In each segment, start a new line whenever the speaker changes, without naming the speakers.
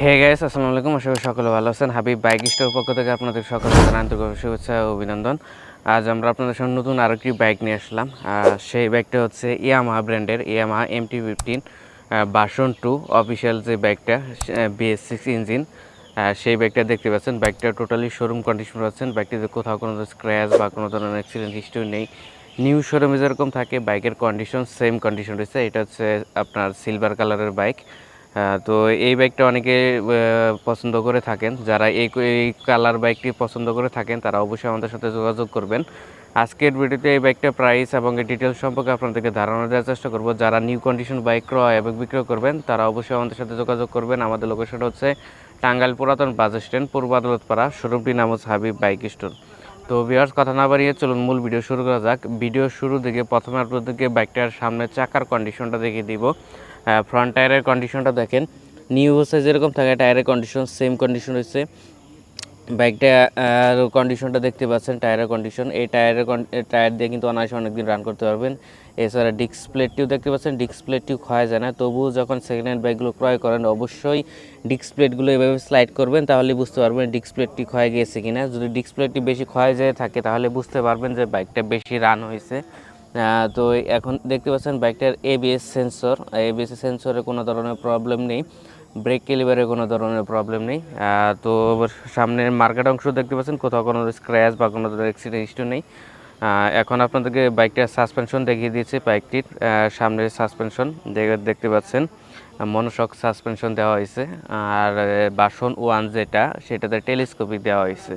Hey guys আসসালামু আলাইকুম আশা করি সকলে ভালো আছেন। হাবিব বাইক স্টোর পক্ষ থেকে আপনাদের সকলকে আন্তরিক শুভেচ্ছা ও অভিনন্দন। আজ আমরা আপনাদের সামনে নতুন আরেকটি বাইক নিয়ে আসলাম। আর সেই বাইকটা হচ্ছে ইয়ামাহা ব্র্যান্ডের, Yamaha M T fifteen version two official যে বাইকটা বিএস সিক্স ইঞ্জিন সেই বাইকটা দেখতে পাচ্ছেন। বাইকটা টোটালি শোরুম কন্ডিশন পাচ্ছেন বাইকটিতে কোথাও কোনো স্ক্র্যাচ বা কোনো ধরনের অ্যাক্সিডেন্ট হিস্ট্রি নেই। নিউ শোরুমে যেরকম থাকে, বাইকের কন্ডিশন সেম কন্ডিশন রয়েছে। এটা হচ্ছে আপনার সিলভার কালারের বাইক। তো এই বাইকটা অনেকে পছন্দ করে থাকেন। যারা এই এই কালার বাইকটি পছন্দ করে থাকেন, তারা অবশ্যই আমাদের সাথে যোগাযোগ করবেন। আজকের ভিডিওতে এই বাইকটা প্রাইস এবং ডিটেলস সম্পর্কে আপনাদেরকে ধারণা দেওয়ার চেষ্টা করব। যারা নিউ কন্ডিশন বাইক ক্রয় এবং বিক্রয় করবেন, তারা অবশ্যই আমাদের সাথে যোগাযোগ করবেন। আমাদের লোকেশন হচ্ছে টাঙ্গাইল পুরাতন বাস স্ট্যান্ড পূর্ব আদালতপাড়া, শোরুমটির নাম হচ্ছে হাবিব বাইক স্টোর তো ভিউয়ার্স কথা না বাড়িয়ে চলুন মূল ভিডিও শুরু করা যাক। ভিডিও শুরু থেকে প্রথমে আপনাদেরকে বাইকটার সামনে চাকার কন্ডিশনটা দেখিয়ে দিব। ফ্রন্ট টায়ারের কন্ডিশনটা দেখেন। নিউ হচ্ছে যেরকম থাকে টায়ারের কন্ডিশন সেম কন্ডিশন হচ্ছে বাইকটা কন্ডিশনটা দেখতে পাচ্ছেন টায়ারের কন্ডিশন এই টায়ারের টায়ার দিয়ে কিন্তু অনায়াসে অনেকদিন রান করতে পারবেন। এছাড়া ডিস্ক প্লেটটিও দেখতে পাচ্ছেন ডিস্ক প্লেটটিও ক্ষয় যায় না। তবুও যখন সেকেন্ড হ্যান্ড বাইকগুলো ক্রয় করেন, অবশ্যই ডিস্ক প্লেটগুলো এভাবে স্লাইড করবেন তাহলে বুঝতে পারবেন ডিস্ক প্লেটটি ক্ষয় গিয়েছে কিনা। যদি ডিস্ক প্লেটটি বেশি ক্ষয় যায় থাকে, তাহলে বুঝতে পারবেন যে বাইকটা বেশি রান হয়েছে। তো এখন দেখতে পাচ্ছেন বাইকটার এবিএস সেন্সর এবিএস সেন্সরে কোনো ধরনের প্রবলেম নেই। ব্রেক ক্যালিবারে কোনো ধরনের প্রবলেম নেই। তো সামনের মার্কেট অংশ দেখতে পাচ্ছেন, কোথাও কোনো স্ক্র্যাচ বা কোনো ধরনের অ্যাক্সিডেন্ট হিস্ট্রি নেই। এখন আপনাদেরকে বাইকটার সাসপেনশন দেখিয়ে দিয়েছে বাইকটির সামনের সাসপেনশন দেখতে পাচ্ছেন মনোশক সাসপেনশন দেওয়া হয়েছে। আর বাসন ওয়ান যেটা, সেটাতে টেলিস্কোপিক দেওয়া হয়েছে।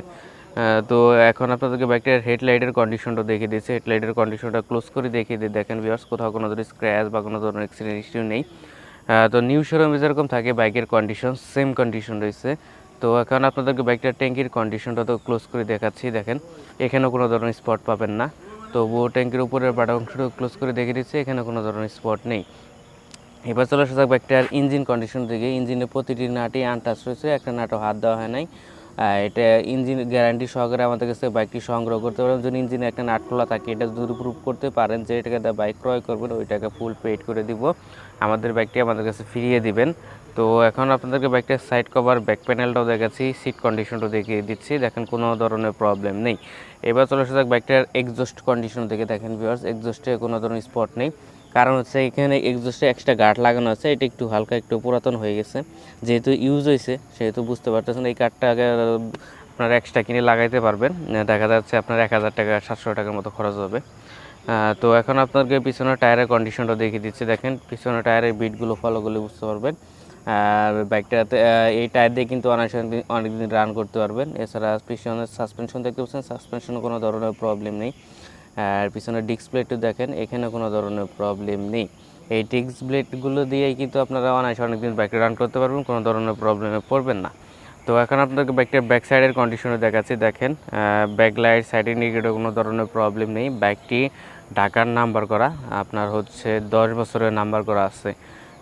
তো এখন আপনাদেরকে বাইকটার হেডলাইটের কন্ডিশনটা দেখিয়ে দিয়েছে। হেডলাইটের কন্ডিশনটা ক্লোজ করে দেখিয়ে দিয়ে দেখেন ভিউয়ার্স কোথাও কোনো ধরনের স্ক্র্যাচ বা কোনো ধরনের অ্যাক্সিডেন্ট হিস্ট্রি নেই। তো নিউ শোরুমে যেরকম থাকে বাইকের কন্ডিশন সেম কন্ডিশন রয়েছে। তো এখন আপনাদেরকে বাইকটার ট্যাঙ্কির কন্ডিশনটা তো ক্লোজ করে দেখাচ্ছি, দেখেন। এখানেও কোনো ধরনের স্পট পাবেন না। তবুও ট্যাঙ্কির উপরের বাটা অংশটা ক্লোজ করে দেখে দিচ্ছে এখানে কোনো ধরনের স্পট নেই। এবার চলে আসা যাক বাইকটার ইঞ্জিন কন্ডিশন দিকে ইঞ্জিনের প্রতিটি নাটি আনটাচ রয়েছে, একটা নাটও হাত দেওয়া হয় নাই। এটা ইঞ্জিন গ্যারান্টি সহকারে আমাদের কাছে বাইকটি সংগ্রহ করতে পারেন। যদি ইঞ্জিনে একটা নাট খোলা থাকে, এটা যদি প্রুভ করতে পারেন যে এটাকে বাইক ক্রয় করবেন ওই টাকা ফুল পেড করে দিব। আমাদের বাইকটি আমাদের কাছে ফিরিয়ে দিবেন। তো এখন আপনাদেরকে বাইকটার সাইড কভার ব্যাক প্যানেলটাও দেখাচ্ছি সিট কন্ডিশনটাও দেখিয়ে দিচ্ছি। দেখেন, কোনো ধরনের প্রবলেম নেই। এবার চলে আসা যাক বাইকটার এক্সজস্ট কন্ডিশন দেখে দেখেন ভিউয়ার্স এক্সজস্টে কোনো ধরনের স্পট নেই। কারণ হচ্ছে এখানে এক্সজস্টে এক্সট্রা গার্ড লাগানো আছে, এটা একটু হালকা, একটু পুরাতন হয়ে গেছে। যেহেতু ইউজ হয়েছে, সেহেতু বুঝতে পারতেছেন এই কার্ডটা আগে আপনারা এক্সট্রা কিনে লাগাইতে পারবেন। দেখা যাচ্ছে আপনার এক হাজার টাকা, সাতশো টাকার মতো খরচ হবে। তো এখন আপনাকে পিছনের টায়ারের কন্ডিশনটা দেখিয়ে দিচ্ছে। দেখেন, পিছনের টায়ারের বিটগুলো ফলো করলে বুঝতে পারবেন। আর বাইকটাতে এই টায়ার দিয়ে কিন্তু অনেক অনেকদিন রান করতে পারবেন। এছাড়া পিছনের সাসপেনশন দেখতে পাচ্ছেন সাসপেনশনে কোনো ধরনের প্রবলেম নেই। আর পিছনের ডিস্ক প্লেটও দেখেন, এখানে কোনো ধরনের প্রবলেম নেই। এই ডিস্ক প্লেটগুলো দিয়েই কিন্তু আপনারা অনায়াসে অনেকদিন বাইকটা রান করতে পারবেন, কোনো ধরনের প্রবলেমে পড়বেন না। তো এখন আপনাদেরকে বাইকটার ব্যাক সাইডের কন্ডিশনও দেখাচ্ছি, দেখেন ব্যাক লাইট সাইড ইন্ডিকেটর কোনো ধরনের প্রবলেম নেই। বাইকটি ঢাকার নাম্বার করা, আপনার হচ্ছে দশ বছরের নাম্বার করা আছে।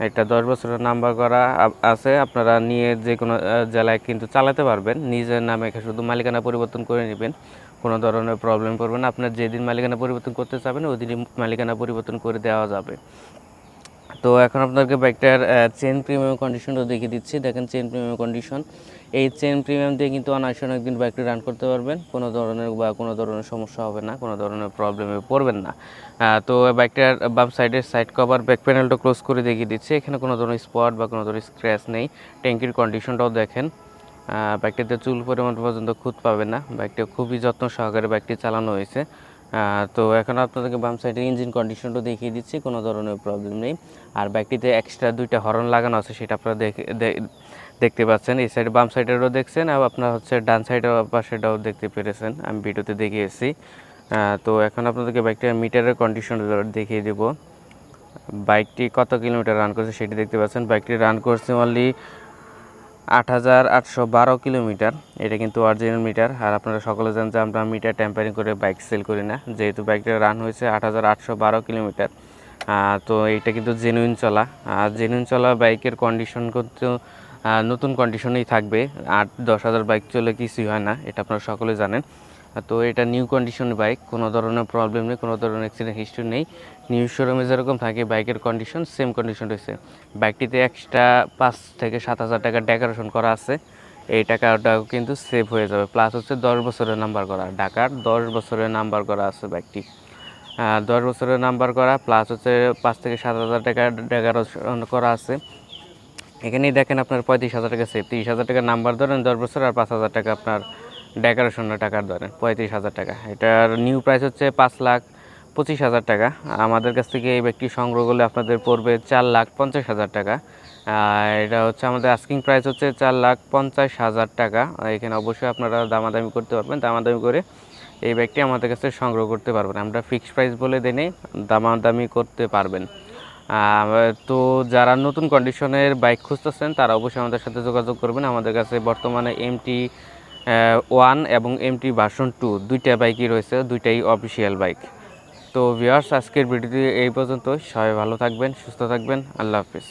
একটা দশ বছরের নাম্বার করা আছে। আপনারা নিয়ে যে কোনো জেলায় কিন্তু চালাতে পারবেন। নিজের নামে শুধু মালিকানা পরিবর্তন করে নেবেন। কোনো ধরনের প্রবলেম করবেন আপনার যেদিন মালিকানা পরিবর্তন করতে চাবেন ওই দিনই মালিকানা পরিবর্তন করে দেওয়া যাবে। তো এখন আপনাদেরকে বাইকটার চেন প্রিমিয়াম কন্ডিশনটা দেখিয়ে দিচ্ছি। দেখেন চেন প্রিমিয়াম কন্ডিশন এই চেন প্রিমিয়াম দিয়ে কিন্তু অনায়াসে অনেকদিন বাইকটি রান করতে পারবেন। কোনো ধরনের বা কোনো ধরনের সমস্যা হবে না, কোনো ধরনের প্রবলেমে পড়বেন না। তো বাইকটার বাম সাইডের সাইড কভার ব্যাক প্যানেলটা ক্লোজ করে দেখিয়ে দিচ্ছি। এখানে কোনো ধরনের স্পট বা কোনো ধরনের স্ক্র্যাচ নেই। ট্যাঙ্কির কন্ডিশনটাও দেখেন। বাইকটিতে চুল পরিমাণ পর্যন্ত খুঁত পাবে না। বাইকটি খুবই যত্ন সহকারে বাইকটি চালানো হয়েছে। তো এখন আপনাদেরকে বাম সাইডের ইঞ্জিন কন্ডিশনটা দেখিয়ে দিচ্ছি, কোনো ধরনের প্রবলেম নেই। আর বাইকটিতে এক্সট্রা দুইটা হর্ন লাগানো আছে, সেটা আপনারা দেখতে পাচ্ছেন। এই সাইড বাম সাইডেরও দেখছেন, আর আপনার হচ্ছে ডান সাইডের পাশেটাও দেখতে পেরেছেন। আমি ভিডিওতে দেখিয়েছি। তো এখন আপনাদেরকে বাইকটার মিটারের কন্ডিশন দেখিয়ে দেব। বাইকটি কত কিলোমিটার রান করছে সেটি দেখতে পাচ্ছেন। বাইকটি রান করছে অনলি আট হাজার আটশো বারো কিলোমিটার। এটা কিন্তু অরিজিনাল মিটার আর আপনারা সকলে জানেন যে আমরা মিটার টেম্পারিং করে বাইক সেল করি না। যেহেতু বাইকটা রান হয়েছে আট হাজার আটশো বারো কিলোমিটার। তো এটা কিন্তু জেনুইন চলা। আর জেনুইন চলা বাইকের কন্ডিশন কিন্তু নতুন কন্ডিশনেই থাকবে। আট দশ হাজার বাইক চলে কিছুই হয় না, এটা আপনারা সকলে জানেন। তো এটা নিউ কন্ডিশন বাইক কোনো ধরনের প্রবলেম নেই, কোনো ধরনের অ্যাক্সিডেন্ট হিস্ট্রি নেই। নিউ শোরুমে যেরকম থাকে বাইকের কন্ডিশন সেম কন্ডিশন রয়েছে। বাইকটিতে এক্সট্রা পাঁচ থেকে সাত হাজার টাকার ডেকোরেশন করা আছে। এই টাকাটাও কিন্তু সেভ হয়ে যাবে। প্লাস হচ্ছে দশ বছরের নাম্বার করা। ঢাকার দশ বছরের নাম্বার করা আছে বাইকটি দশ বছরের নাম্বার করা প্লাস হচ্ছে পাঁচ থেকে সাত হাজার টাকা ডেকোরেশন করা আছে। এখানেই দেখেন আপনার পঁয়ত্রিশ হাজার টাকা সেভ তিরিশ হাজার টাকার নাম্বার ধরেন, দশ বছর আর পাঁচ হাজার টাকা আপনার ডেকোরেশনের টাকার ধরেন, পঁয়ত্রিশ হাজার টাকা। এটার নিউ প্রাইস হচ্ছে পাঁচ লাখ পঁচিশ হাজার টাকা। আমাদের কাছ থেকে এই ব্যক্তি সংগ্রহ করলে আপনাদের পড়বে চার লাখ পঞ্চাশ হাজার টাকা। এটা হচ্ছে আমাদের আস্কিং প্রাইস হচ্ছে চার লাখ পঞ্চাশ হাজার টাকা। এখানে অবশ্যই আপনারা দামাদামি করতে পারবেন। দামাদামি করে এই ব্যাগটি আমাদের কাছে সংগ্রহ করতে পারবেন। আমরা ফিক্সড প্রাইস বলে দিনে দামাদামি করতে পারবেন। তো যারা নতুন কন্ডিশনের বাইক খুঁজতেছেন, তারা অবশ্যই আমাদের সাথে যোগাযোগ করবেন। আমাদের কাছে বর্তমানে এমটি ওয়ান এবং এমটি ভার্সন টু দুইটা বাইকই রয়েছে, দুইটাই অফিসিয়াল বাইক তো ভিওয়ার্স আজকের ভিডিওটি এই পর্যন্ত সবাই ভালো থাকবেন, সুস্থ থাকবেন। আল্লাহ হাফিজ।